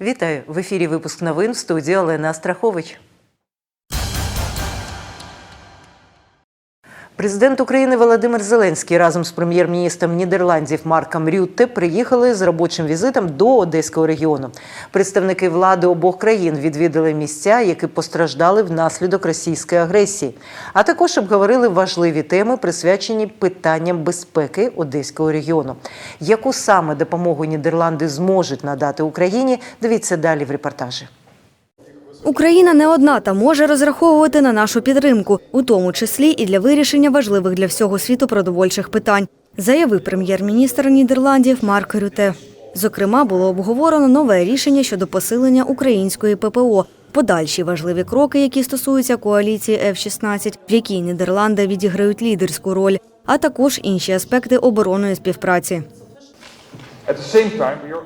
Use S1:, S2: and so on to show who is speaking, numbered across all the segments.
S1: Вітаю в ефірі. Випуск новин в студії Олена Страхович. Президент України Володимир Зеленський разом з прем'єр-міністром Нідерландів Марком Рютте приїхали з робочим візитом до Одеського регіону. Представники влади обох країн відвідали місця, які постраждали внаслідок російської агресії, а також обговорили важливі теми, присвячені питанням безпеки Одеського регіону. Яку саме допомогу Нідерланди зможуть надати Україні? Дивіться далі в репортажі.
S2: Україна не одна та може розраховувати на нашу підтримку, у тому числі і для вирішення важливих для всього світу продовольчих питань, заявив прем'єр-міністр Нідерландів Марк Рюте. Зокрема, було обговорено нове рішення щодо посилення української ППО, подальші важливі кроки, які стосуються коаліції F-16, в якій Нідерланди відіграють лідерську роль, а також інші аспекти оборонної співпраці.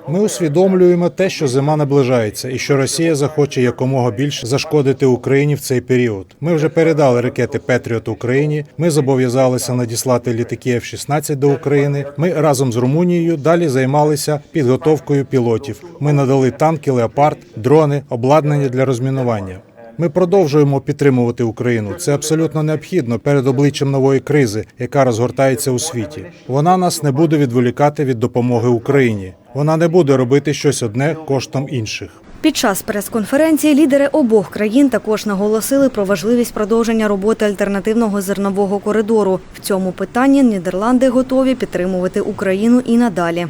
S3: Ми усвідомлюємо те, що зима наближається, і що Росія захоче якомога більше зашкодити Україні в цей період. Ми вже передали ракети Петріот Україні. Ми зобов'язалися надіслати літаки F-16 до України. Ми разом з Румунією далі займалися підготовкою пілотів. Ми надали танки Леопард, дрони, обладнання для розмінування. Ми продовжуємо підтримувати Україну. Це абсолютно необхідно перед обличчям нової кризи, яка розгортається у світі. Вона нас не буде відволікати від допомоги Україні. Вона не буде робити щось одне коштом інших.
S2: Під час прес-конференції лідери обох країн також наголосили про важливість продовження роботи альтернативного зернового коридору. В цьому питанні Нідерланди готові підтримувати Україну і надалі.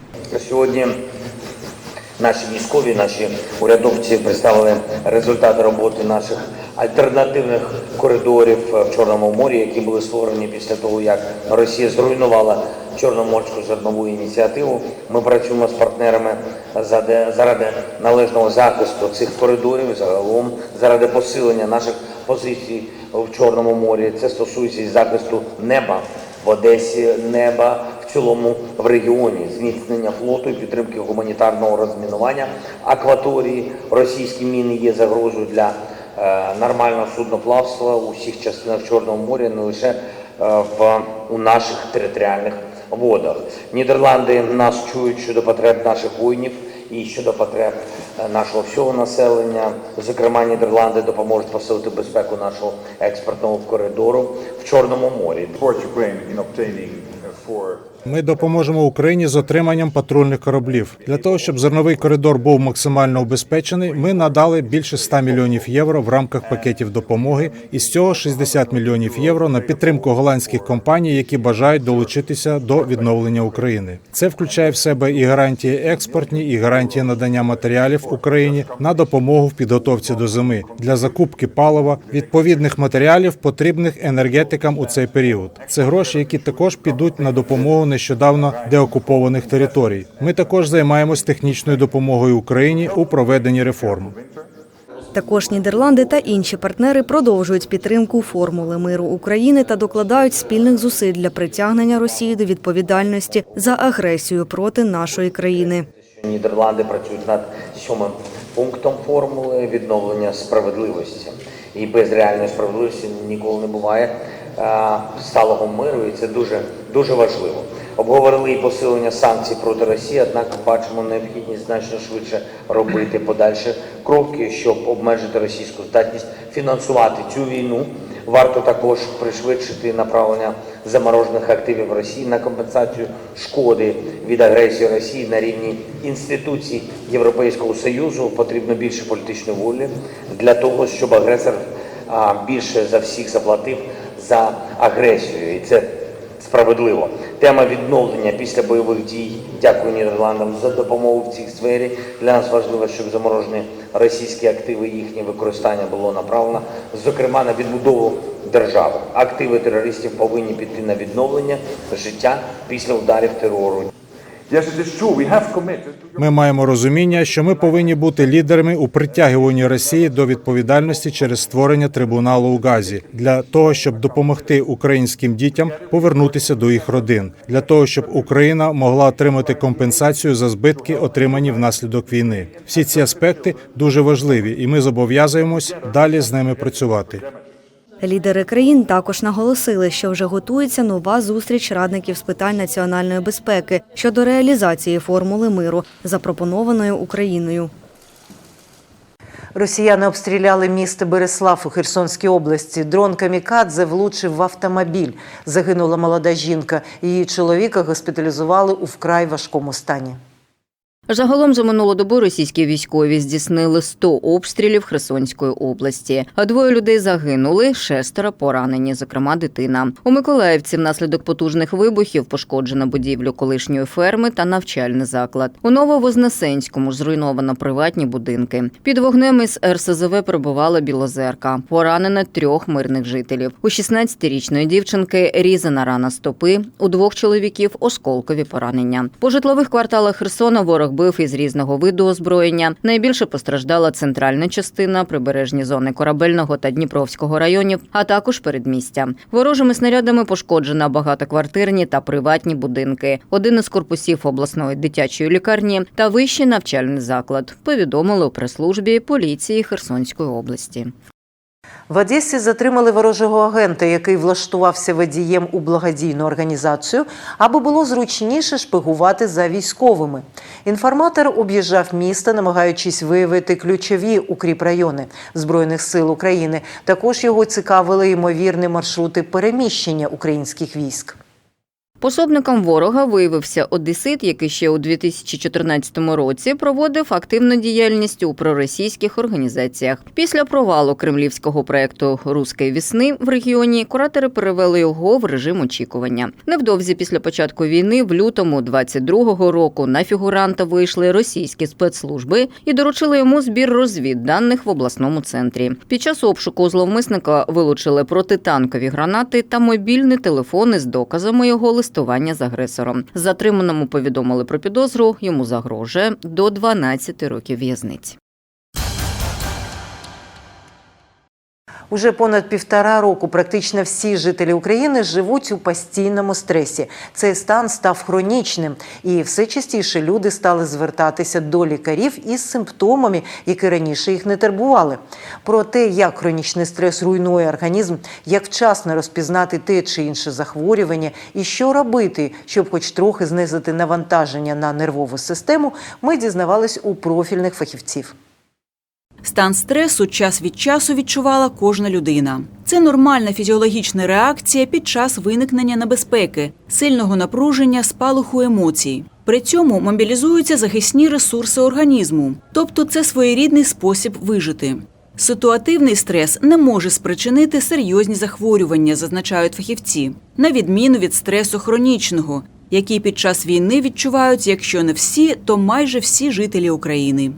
S4: Сьогодні наші військові, наші урядовці представили результати роботи наших альтернативних коридорів в Чорному морі, які були створені після того, як Росія зруйнувала Чорноморську зернову ініціативу. Ми працюємо з партнерами заради належного захисту цих коридорів, загалом заради посилення наших позицій в Чорному морі. Це стосується і захисту неба в Одесі, неба цілому в регіоні, зміцнення флоту і підтримки гуманітарного розмінування акваторії. Російські міни є загрозою для е, нормального судноплавства у всіх частинах Чорного моря, не лише е, в у наших територіальних водах. Нідерланди нас чують щодо потреб наших воїнів і щодо потреб е, нашого всього населення. Зокрема, Нідерланди допоможуть посилити безпеку нашого експортного коридору в Чорному морі.
S3: Ми допоможемо Україні з отриманням патрульних кораблів. Для того щоб зерновий коридор був максимально убезпечений, ми надали більше 100 мільйонів євро в рамках пакетів допомоги. Із цього 60 мільйонів євро на підтримку голландських компаній, які бажають долучитися до відновлення України. Це включає в себе і гарантії експортні, і гарантії надання матеріалів Україні на допомогу в підготовці до зими для закупки палива, відповідних матеріалів, потрібних енергетикам у цей період. Це гроші, які також підуть на допомогу нещодавно деокупованих територій. Ми також займаємось технічною допомогою Україні у проведенні реформ.
S2: Також Нідерланди та інші партнери продовжують підтримку формули миру України та докладають спільних зусиль для притягнення Росії до відповідальності за агресію проти нашої країни.
S4: Нідерланди працюють над сьомим пунктом формули відновлення справедливості. І без реальної справедливості ніколи не буває е, сталого миру, і це дуже дуже важливо. Обговорили і посилення санкцій проти Росії, однак бачимо необхідність значно швидше робити подальші кроки, щоб обмежити російську здатність фінансувати цю війну. Варто також пришвидшити направлення заморожених активів Росії на компенсацію шкоди від агресії Росії на рівні інституцій Європейського Союзу. Потрібно більше політичної волі для того, щоб агресор більше за всіх заплатив за агресію, і це справедливо. Тема відновлення після бойових дій. Дякую Нідерландам за допомогу в цій сфері. Для нас важливо, щоб заморожені російські активи, їхнє використання було направлено, зокрема на відбудову держави. Активи терористів повинні піти на відновлення життя після ударів терору.
S3: Ми маємо розуміння, що ми повинні бути лідерами у притягуванні Росії до відповідальності через створення трибуналу у Газі для того, щоб допомогти українським дітям повернутися до їх родин, для того, щоб Україна могла отримати компенсацію за збитки, отримані внаслідок війни. Всі ці аспекти дуже важливі, і ми зобов'язуємось далі з ними працювати.
S2: Лідери країн також наголосили, що вже готується нова зустріч радників з питань національної безпеки щодо реалізації формули миру, запропонованої Україною.
S1: Росіяни обстріляли місто Береслав у Херсонській області. Дрон Камікадзе влучив в автомобіль. Загинула молода жінка. Її чоловіка госпіталізували у вкрай важкому стані.
S5: Загалом за минулу добу російські військові здійснили 100 обстрілів Херсонської області. А двоє людей загинули, шестеро поранені, зокрема дитина. У Миколаївці внаслідок потужних вибухів пошкоджена будівлю колишньої ферми та навчальний заклад. У Нововознесенському зруйновано приватні будинки. Під вогнем із РСЗВ перебувала Білозерка. Поранено трьох мирних жителів. У 16-річної дівчинки різана рана стопи. У двох чоловіків осколкові поранення. По житлових кварталах Херсона ворог бив із різного виду озброєння. Найбільше постраждала центральна частина, прибережні зони Корабельного та Дніпровського районів, а також передмістя. Ворожими снарядами пошкоджено багатоквартирні та приватні будинки. Один із корпусів обласної дитячої лікарні та вищий навчальний заклад. Повідомили у прес-службі поліції Херсонської області.
S1: В Одесі затримали ворожого агента, який влаштувався водієм у благодійну організацію, аби було зручніше шпигувати за військовими. Інформатор об'їжджав місто, намагаючись виявити ключові укріпрайони Збройних сил України. Також його цікавили ймовірні маршрути переміщення українських військ.
S5: Пособником ворога виявився одесит, який ще у 2014 році проводив активну діяльність у проросійських організаціях. Після провалу кремлівського проекту Руської вісни в регіоні куратори перевели його в режим очікування. Невдовзі після початку війни, в лютому 22-го року, на фігуранта вийшли російські спецслужби і доручили йому збір розвідданих в обласному центрі. Під час обшуку зловмисника вилучили протитанкові гранати та мобільні телефони з доказами його листування з агресором. Затриманому повідомили про підозру. Йому загрожує до 12 років в'язниці.
S1: Уже понад півтора року практично всі жителі України живуть у постійному стресі. Цей стан став хронічним, і все частіше люди стали звертатися до лікарів із симптомами, які раніше їх не турбували. Про те, як хронічний стрес руйнує організм, як вчасно розпізнати те чи інше захворювання, і що робити, щоб хоч трохи знизити навантаження на нервову систему, ми дізнавались у профільних фахівців.
S6: Стан стресу час від часу відчувала кожна людина. Це нормальна фізіологічна реакція під час виникнення небезпеки, сильного напруження, спалаху емоцій. При цьому мобілізуються захисні ресурси організму, тобто це своєрідний спосіб вижити. Ситуативний стрес не може спричинити серйозні захворювання, зазначають фахівці, на відміну від стресу хронічного, який під час війни відчувають, якщо не всі, то майже всі жителі України.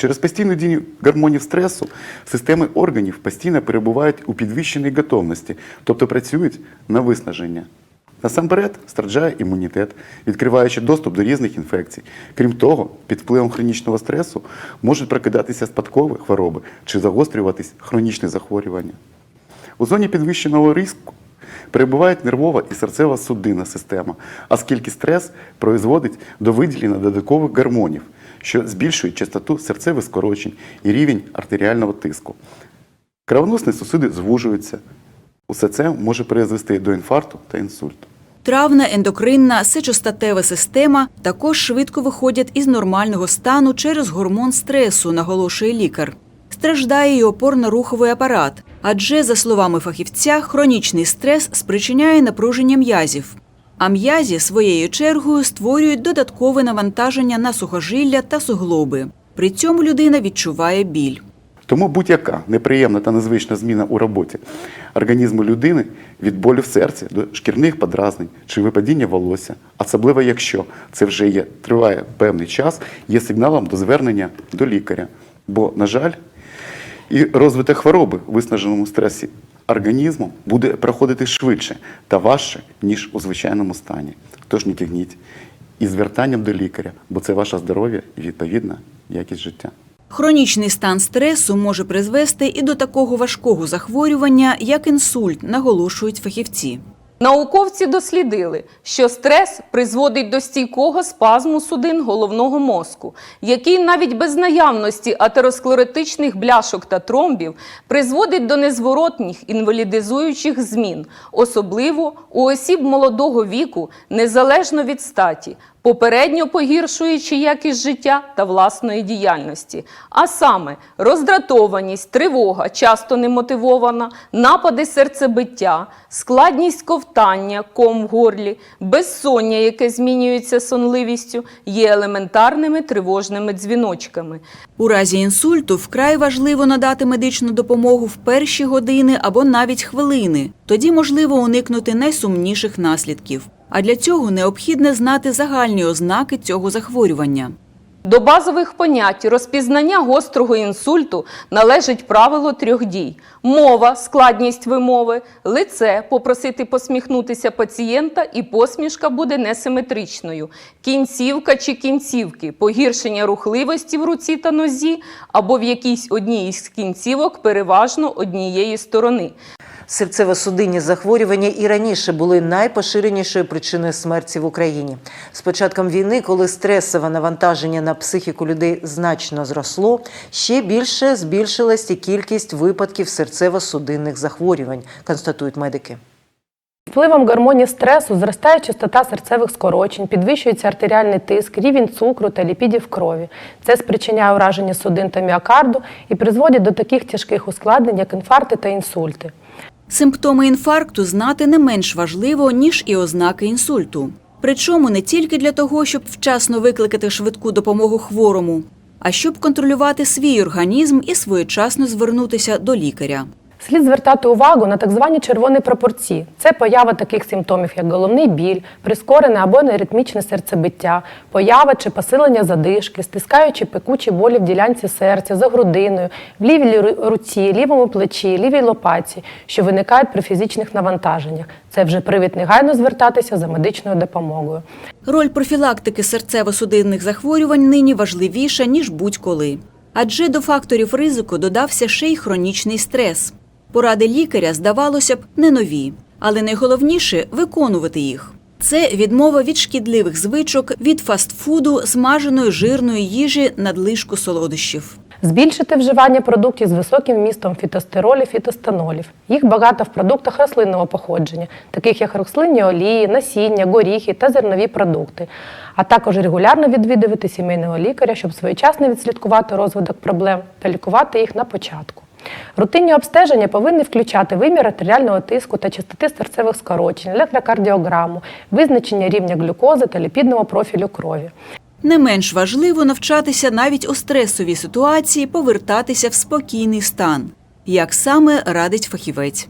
S7: Через постійну дію гормонів стресу системи органів постійно перебувають у підвищеній готовності, тобто працюють на виснаження. Насамперед страждає імунітет, відкриваючи доступ до різних інфекцій. Крім того, під впливом хронічного стресу можуть прокидатися спадкові хвороби чи загострюватись хронічні захворювання. У зоні підвищеного ризику перебуває нервова і серцева судинна система, оскільки стрес производить до виділення додаткових гормонів, що збільшують частоту серцевих скорочень і рівень артеріального тиску. Кровоносні сусиди звужуються. Усе це може призвести до інфаркту та інсульту.
S6: Травна, ендокринна, сечостатева система також швидко виходять із нормального стану через гормон стресу, наголошує лікар. Страждає і опорно-руховий апарат, адже, за словами фахівця, хронічний стрес спричиняє напруження м'язів. А м'язі своєю чергою створюють додаткове навантаження на сухожилля та суглоби. При цьому людина відчуває біль.
S7: Тому будь-яка неприємна та незвична зміна у роботі організму людини від болю в серці до шкірних подразнень чи випадіння волосся, особливо якщо це вже є, триває певний час, є сигналом до звернення до лікаря. Бо, на жаль, і розвиток хвороби в виснаженому стресі організму буде проходити швидше та важче, ніж у звичайному стані. Тож не тягніть і звертанням до лікаря, бо це ваше здоров'я і відповідна якість життя.
S6: Хронічний стан стресу може призвести і до такого важкого захворювання, як інсульт, наголошують фахівці.
S8: Науковці дослідили, що стрес призводить до стійкого спазму судин головного мозку, який навіть без наявності атеросклеротичних бляшок та тромбів призводить до незворотніх інвалідизуючих змін, особливо у осіб молодого віку, незалежно від статі. Попередньо погіршуючи якість життя та власної діяльності. А саме роздратованість, тривога, часто немотивована, напади серцебиття, складність ковтання, ком в горлі, безсоння, яке змінюється сонливістю, є елементарними тривожними дзвіночками.
S6: У разі інсульту вкрай важливо надати медичну допомогу в перші години або навіть хвилини. Тоді можливо уникнути найсумніших наслідків. А для цього необхідне знати загальні ознаки цього захворювання.
S8: До базових понять розпізнання гострого інсульту належить правило трьох дій: мова, складність вимови, лице попросити посміхнутися пацієнта, і посмішка буде несиметричною. Кінцівка чи кінцівки, погіршення рухливості в руці та нозі, або в якійсь одній із кінцівок переважно однієї сторони.
S1: Серцево-судинні захворювання і раніше були найпоширенішою причиною смерті в Україні. З початком війни, коли стресове навантаження на психіку людей значно зросло, ще більше збільшилась і кількість випадків серцево-судинних захворювань, констатують медики.
S9: Впливом гормонів стресу зростає частота серцевих скорочень, підвищується артеріальний тиск, рівень цукру та ліпідів крові. Це спричиняє ураження судин та міокарду і призводить до таких тяжких ускладнень, як інфаркти та інсульти.
S6: Симптоми інфаркту знати не менш важливо, ніж і ознаки інсульту. Причому не тільки для того, щоб вчасно викликати швидку допомогу хворому, а щоб контролювати свій організм і своєчасно звернутися до лікаря.
S9: Слід звертати увагу на так звані червоні пропорції. Це поява таких симптомів, як головний біль, прискорене або неритмічне серцебиття, поява чи посилення задишки, стискаючи пекучі болі в ділянці серця, за грудиною, в лівій руці, лівому плечі, лівій лопатці, що виникають при фізичних навантаженнях. Це вже привід негайно звертатися за медичною допомогою.
S6: Роль профілактики серцево-судинних захворювань нині важливіша, ніж будь-коли. Адже до факторів ризику додався ще й хронічний стрес. Поради лікаря, здавалося б, не нові, але найголовніше виконувати їх. Це відмова від шкідливих звичок, від фастфуду, смаженої жирної їжі, надлишку солодощів.
S9: Збільшити вживання продуктів з високим вмістом фітостеролів фітостанолів. Їх багато в продуктах рослинного походження, таких як рослинні олії, насіння, горіхи та зернові продукти. А також регулярно відвідувати сімейного лікаря, щоб своєчасно відслідкувати розвиток проблем та лікувати їх на початку. Рутинні обстеження повинні включати вимір артеріального тиску та частоти серцевих скорочень, електрокардіограму, визначення рівня глюкози та ліпідного профілю крові.
S6: Не менш важливо навчатися навіть у стресовій ситуації повертатися в спокійний стан, як саме радить фахівець.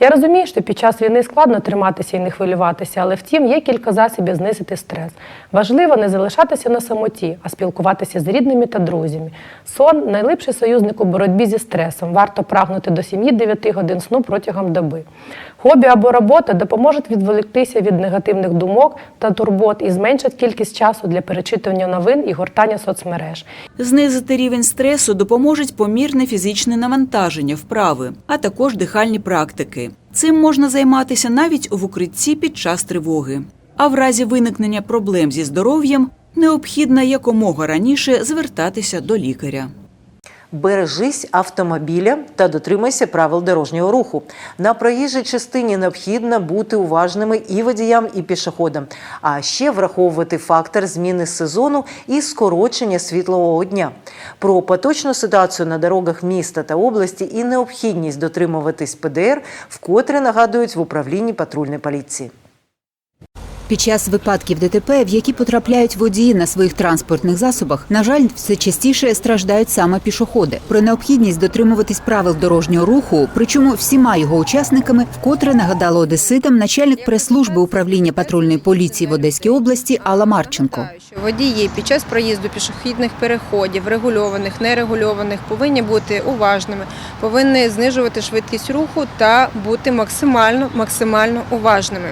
S9: Я розумію, що під час війни складно триматися і не хвилюватися, але втім є кілька засобів знизити стрес. Важливо не залишатися на самоті, а спілкуватися з рідними та друзями. Сон найлипший союзник у боротьбі зі стресом. Варто прагнути до 7-9 годин сну протягом доби. Хобі або робота допоможуть відволіктися від негативних думок та турбот і зменшать кількість часу для перечитування новин і гортання соцмереж.
S6: Знизити рівень стресу допоможуть помірне фізичне навантаження, вправи, а також дихальні практики. Цим можна займатися навіть в укритті під час тривоги. А в разі виникнення проблем зі здоров'ям необхідно якомога раніше звертатися до лікаря.
S1: Бережись автомобіля та дотримайся правил дорожнього руху. На проїжджій частині необхідно бути уважними і водіям, і пішоходам, а ще враховувати фактор зміни сезону і скорочення світлового дня. Про поточну ситуацію на дорогах міста та області і необхідність дотримуватись ПДР вкотре нагадують в управлінні патрульної поліції.
S10: Під час випадків ДТП, в які потрапляють водії на своїх транспортних засобах, на жаль, все частіше страждають саме пішоходи. Про необхідність дотримуватись правил дорожнього руху, причому всіма його учасниками, вкотре нагадала одеситам начальник прес-служби управління патрульної поліції в Одеській області Алла Марченко.
S11: водії під час проїзду пішохідних переходів, регульованих, нерегульованих, повинні бути уважними, повинні знижувати швидкість руху та бути максимально максимально уважними.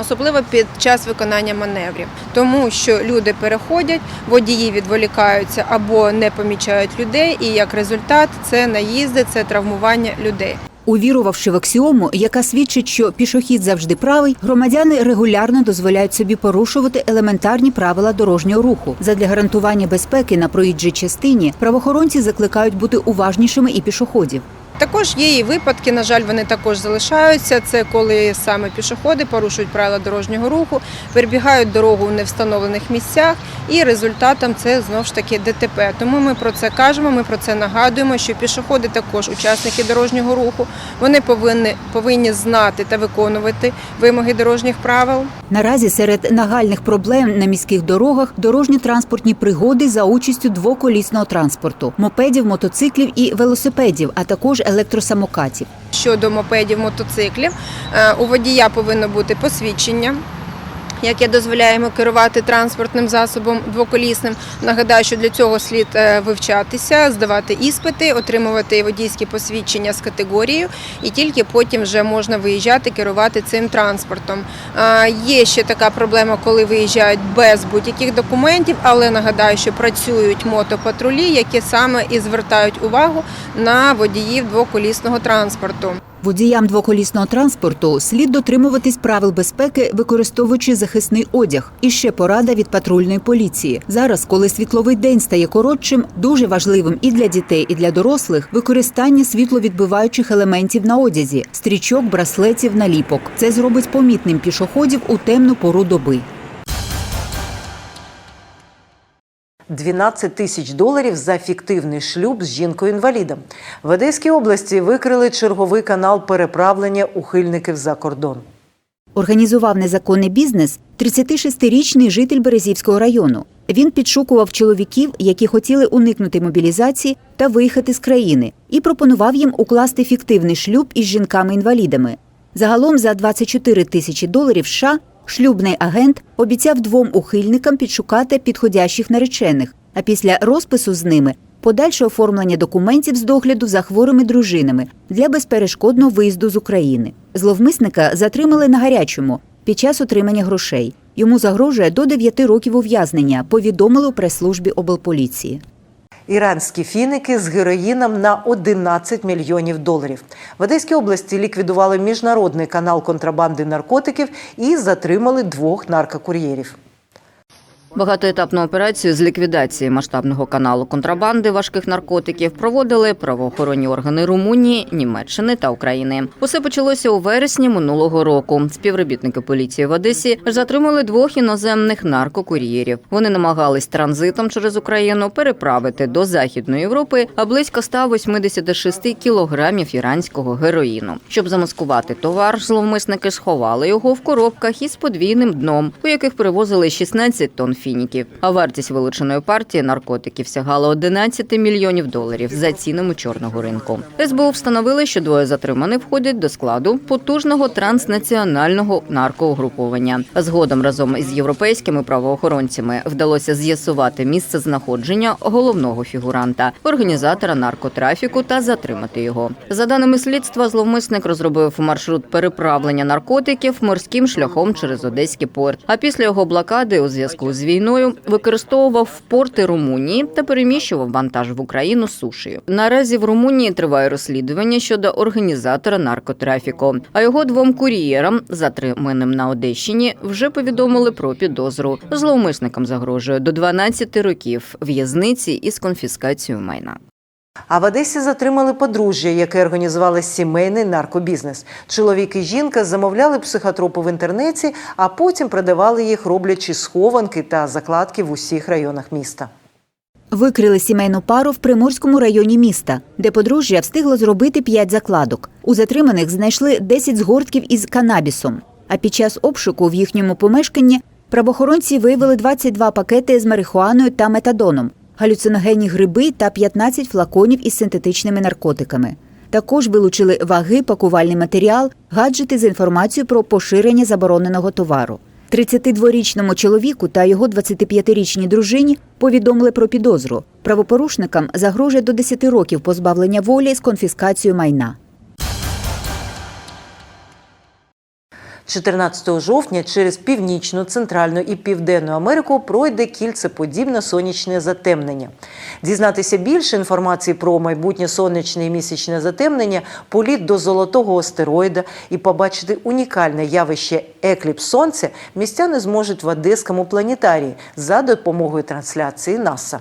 S11: Особливо під час виконання маневрів, тому що люди переходять, водії відволікаються або не помічають людей, і як результат це наїзди, це травмування людей.
S10: Увірувавши в аксіому, яка свідчить, що пішохід завжди правий, громадяни регулярно дозволяють собі порушувати елементарні правила дорожнього руху. Задля гарантування безпеки на проїжджій частині правоохоронці закликають бути уважнішими і пішоходів.
S11: Також є і випадки, на жаль, вони також залишаються. Це коли саме пішоходи порушують правила дорожнього руху, перебігають дорогу у невстановлених місцях, і результатом це знову ж таки ДТП. Тому ми про це кажемо, ми про це нагадуємо, що пішоходи також учасники дорожнього руху. Вони повинні, повинні знати та виконувати вимоги дорожніх правил.
S10: Наразі серед нагальних проблем на міських дорогах дорожньо-транспортні пригоди за участю двоколісного транспорту, мопедів, мотоциклів і велосипедів, а також електросамокатів.
S11: Щодо мопедів, мотоциклів, е, у водія повинно бути посвідчення. Яке дозволяє йому керувати транспортним засобом двоколісним. Нагадаю, що для цього слід е, вивчатися, здавати іспити, отримувати водійські посвідчення з категорією, і тільки потім вже можна виїжджати, керувати цим транспортом. Є ще така проблема, коли виїжджають без будь-яких документів, але нагадаю, що працюють мотопатрулі, які саме і звертають увагу на водіїв двоколісного транспорту.
S10: Водіям двоколісного транспорту слід дотримуватись правил безпеки, використовуючи захисний одяг. І ще порада від патрульної поліції. Зараз, коли світловий день стає коротшим, дуже важливим і для дітей, і для дорослих використання світловідбиваючих елементів на одязі, стрічок, браслетів, наліпок. Це зробить помітним пішоходів у темну пору доби.
S1: 12 тисяч доларів за фіктивний шлюб з жінкою-інвалідом. В Одеській області викрили черговий канал переправлення ухильників за кордон.
S10: Організував незаконний бізнес 36-річний житель Березівського району. Він підшукував чоловіків, які хотіли уникнути мобілізації та виїхати з країни, і пропонував їм укласти фіктивний шлюб із жінками-інвалідами. Загалом за 24 тисячі доларів США шлюбний агент обіцяв двом ухильникам підшукати підходящих наречених, а після розпису з ними подальше оформлення документів з догляду за хворими дружинами для безперешкодного виїзду з України. Зловмисника затримали на гарячому під час отримання грошей. Йому загрожує до 9 років ув'язнення, повідомили у прес-службі облполіції.
S1: Іранські фіники з героїном на 11 мільйонів доларів. В Одеській області ліквідували міжнародний канал контрабанди наркотиків і затримали двох наркокур'єрів.
S5: Багатоетапну операцію з ліквідації масштабного каналу контрабанди важких наркотиків проводили правоохоронні органи Румунії, Німеччини та України. Усе почалося у вересні минулого року. Співробітники поліції в Одесі затримали двох іноземних наркокур'єрів. Вони намагались транзитом через Україну переправити до Західної Європи а близько 186 кілограмів іранського героїну. Щоб замаскувати товар, зловмисники сховали його в коробках із подвійним дном, у яких перевозили 16 тонн фініків. А вартість вилученої партії наркотиків сягала 11 мільйонів доларів за цінами чорного ринку. СБУ встановили, що двоє затриманих входять до складу потужного транснаціонального наркоугруповання. Згодом разом із європейськими правоохоронцями вдалося з'ясувати місце знаходження головного фігуранта, організатора наркотрафіку та затримати його. За даними слідства, зловмисник розробив маршрут переправлення наркотиків морським шляхом через Одеський порт. А після його блокади у зв'язку з війною використовував порти Румунії та переміщував вантаж в Україну сушею. Наразі в Румунії триває розслідування щодо організатора наркотрафіку. А його двом кур'єрам, затриманим на Одещині, вже повідомили про підозру. Зловмисникам загрожує до 12 років в'язниці із конфіскацією майна.
S1: А в Одесі затримали подружжя, яке організувало сімейний наркобізнес. Чоловік і жінка замовляли психотропи в інтернеті, а потім продавали їх, роблячи схованки та закладки в усіх районах міста.
S10: Викрили сімейну пару в Приморському районі міста, де подружжя встигло зробити п'ять закладок. У затриманих знайшли 10 згортків із канабісом. А під час обшуку в їхньому помешканні правоохоронці виявили 22 пакети з марихуаною та метадоном, галюциногенні гриби та 15 флаконів із синтетичними наркотиками. Також вилучили ваги, пакувальний матеріал, гаджети з інформацією про поширення забороненого товару. 32-річному чоловіку та його 25-річній дружині повідомили про підозру. Правопорушникам загрожує до 10 років позбавлення волі з конфіскацією майна.
S1: 14 жовтня через північну, центральну і південну Америку пройде кільцеподібне сонячне затемнення. Дізнатися більше інформації про майбутнє сонячне і місячне затемнення, політ до золотого астероїда і побачити унікальне явище екліпс сонця містяни зможуть в Одеському планетарії за допомогою трансляції НАСА.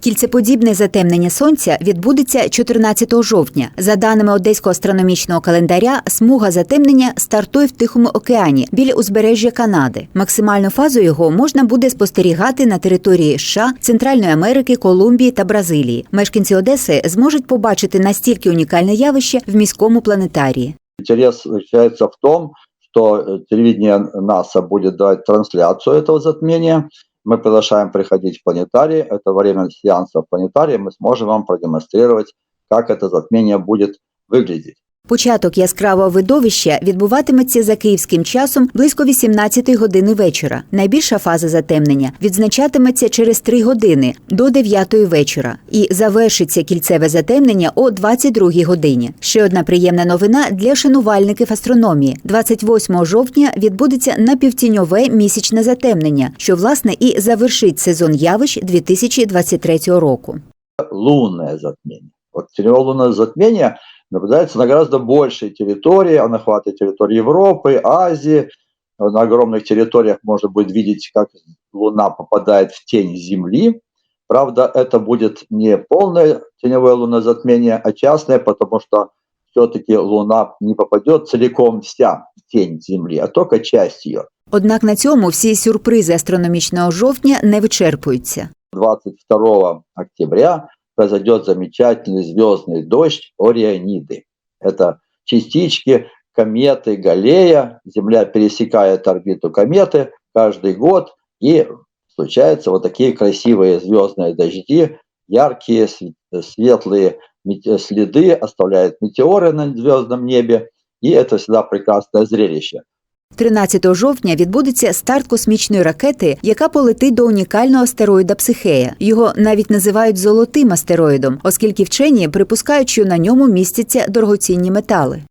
S10: Кільцеподібне затемнення сонця відбудеться 14 жовтня. За даними одеського астрономічного календаря, смуга затемнення стартує в Тихому океані біля узбережжя Канади. Максимальну фазу його можна буде спостерігати на території США, Центральної Америки, Колумбії та Бразилії. Мешканці Одеси зможуть побачити настільки унікальне явище в міському планетарії.
S12: Интерес заключается в том, что э, телевидение НАСА будет давать трансляцию этого затмения. Мы приглашаем приходить в планетарий. Это во время сеанса в планетарии мы сможем вам продемонстрировать, как это затмение будет выглядеть.
S10: Початок яскравого видовища відбуватиметься за київським часом близько 18 години вечора. Найбільша фаза затемнення відзначатиметься через 3 години до 9 вечора і завершиться кільцеве затемнення о 22 годині. Ще одна приємна новина для шанувальників астрономії. 28 жовтня відбудеться напівтіньове місячне затемнення, що власне і завершить сезон явищ 2023 року.
S12: Лунное затмение. Вот теневое лунное затмение наблюдается на гораздо большей территории. Оно охватывает территорию Европы, Азии. На огромных территориях можно будет видеть, как Луна попадает в тень Земли. Правда, это будет не полное теневое лунное затмение, а частное, потому что все-таки Луна не попадет целиком вся в тень Земли, а только часть ее.
S10: Однак на цьому всі сюрпризи астрономічного жовтня не вичерпуються.
S12: 22 октября произойдет замечательный звездный дождь Ориониды. Это частички кометы Галлея. Земля пересекает орбиту кометы каждый год, и случаются вот такие красивые звездные дожди, яркие, св- светлые следы оставляют метеоры на звездном небе, и это всегда прекрасное зрелище.
S10: 13 жовтня відбудеться старт космічної ракети, яка полетить до унікального астероїда Психея. Його навіть називають золотим астероїдом, оскільки вчені припускають, що на ньому містяться дорогоцінні метали.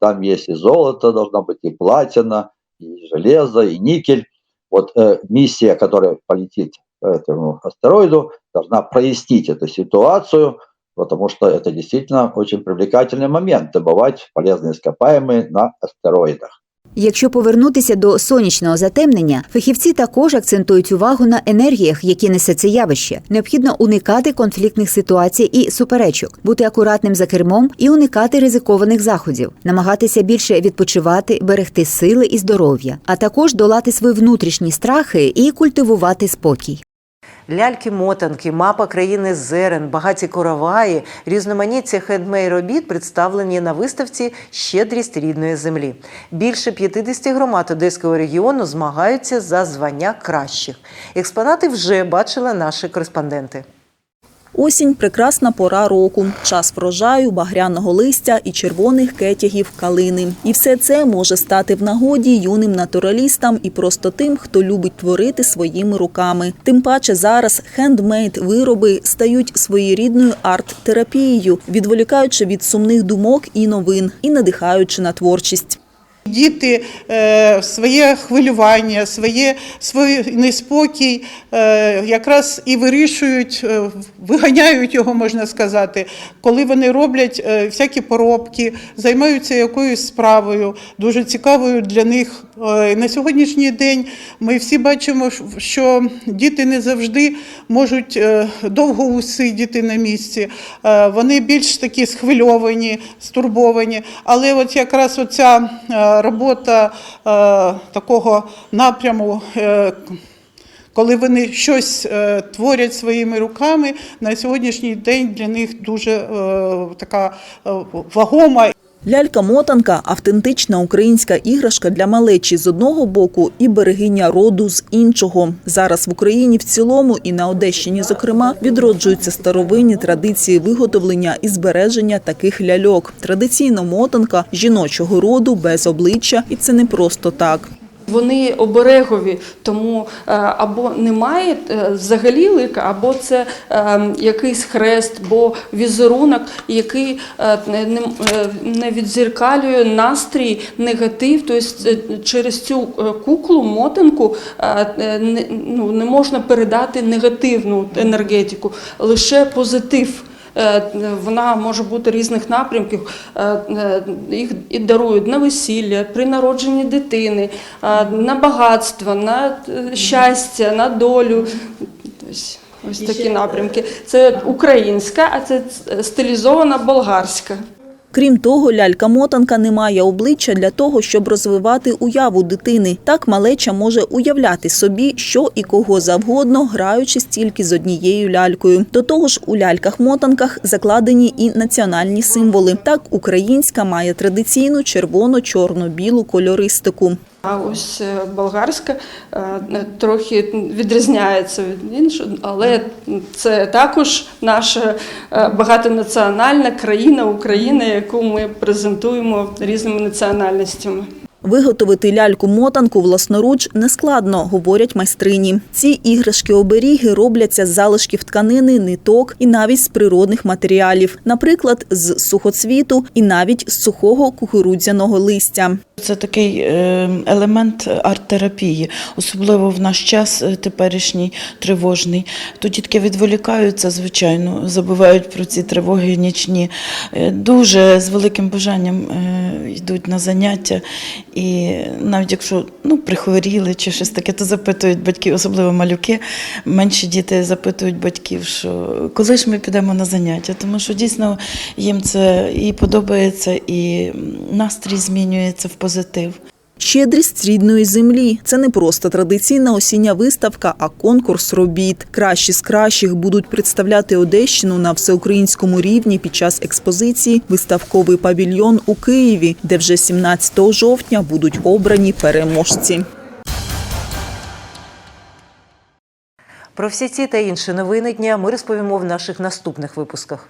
S12: Там есть и золото, должна быть и платина, и железо, и никель. Вот э, миссия, которая полетит к этому астероиду, должна прояснить эту ситуацию, потому что это действительно очень привлекательный момент добывать полезные ископаемые на астероидах.
S10: Якщо повернутися до сонячного затемнення, фахівці також акцентують увагу на енергіях, які несе це явище. Необхідно уникати конфліктних ситуацій і суперечок, бути акуратним за кермом і уникати ризикованих заходів, намагатися більше відпочивати, берегти сили і здоров'я, а також долати свої внутрішні страхи і культивувати спокій.
S1: Ляльки-мотанки, мапа країни зерен, багаті короваї, різноманіття хендмей робіт представлені на виставці Щедрість рідної землі. Більше 50 громад Одеського регіону змагаються за звання кращих. Експонати вже бачили наші кореспонденти.
S13: Осінь прекрасна пора року, час врожаю, багряного листя і червоних кетягів калини. І все це може стати в нагоді юним натуралістам і просто тим, хто любить творити своїми руками. Тим паче зараз хендмейд вироби стають своєрідною арт-терапією, відволікаючи від сумних думок і новин і надихаючи на творчість.
S14: Діти е, своє хвилювання, своє свій неспокій е, якраз і вирішують, е, виганяють його, можна сказати, коли вони роблять всякі поробки, займаються якоюсь справою, дуже цікавою для них. На сьогоднішній день ми всі бачимо, що діти не завжди можуть довго усидіти на місці. Вони більш такі схвильовані, стурбовані. Але от якраз оця робота е, такого напряму. е, Коли вони щось е, творять своїми руками, на сьогоднішній день для них дуже така вагома
S13: Лялька-мотанка автентична українська іграшка для малечі з одного боку і берегиня роду з іншого. Зараз в Україні в цілому і на Одещині, зокрема, відроджуються старовинні традиції виготовлення і збереження таких ляльок. Традиційно мотанка жіночого роду без обличчя, і це не просто так.
S8: Вони оберегові, тому е, або немає е, взагалі лика, або це е, якийсь хрест, бо візерунок, який не, відзеркалює настрій, негатив. Тобто через цю куклу, мотанку не, ну, не можна передати негативну енергетику, лише позитив. Е, Вона може бути різних напрямків. Е, е, Їх і дарують на весілля, при народженні дитини, на багатство, на щастя, на долю.
S15: Ось такі напрямки. Це українська, а це стилізована болгарська.
S13: Крім того, лялька-мотанка не має обличчя для того, щоб розвивати уяву дитини. Так малеча може уявляти собі, що і кого завгодно, граючись тільки з однією лялькою. До того ж, у ляльках-мотанках закладені і національні символи. Так, українська має традиційну червоно-чорно-білу кольористику.
S15: А ось е, болгарська е, трохи відрізняється від іншого, але це також наша е, багатонаціональна країна Україна, яку ми презентуємо різними національностями.
S13: Виготовити ляльку-мотанку власноруч нескладно, говорять майстрині. Ці іграшки-оберіги робляться з залишків тканини, ниток і навіть з природних матеріалів, наприклад, з сухоцвіту і навіть з сухого кукурудзяного листя.
S16: Це такий е, елемент арт-терапії, особливо в наш час е, теперішній тривожний. То дітки відволікаються, звичайно, забувають про ці тривоги нічні. Е, Дуже з великим бажанням е, йдуть на заняття. І навіть якщо ну, прихворіли чи щось таке, то запитують батьків, особливо малюки. Менші діти запитують батьків, що коли ж ми підемо на заняття, тому що дійсно їм це і подобається, і настрій змінюється в позитив.
S13: Щедрість рідної землі це не просто традиційна осіння виставка, а конкурс робіт. Кращі з кращих будуть представляти Одещину на всеукраїнському рівні під час експозиції Виставковий павільйон у Києві, де вже 17 жовтня будуть обрані переможці.
S1: Про всі ці та інші новини дня ми розповімо в наших наступних випусках.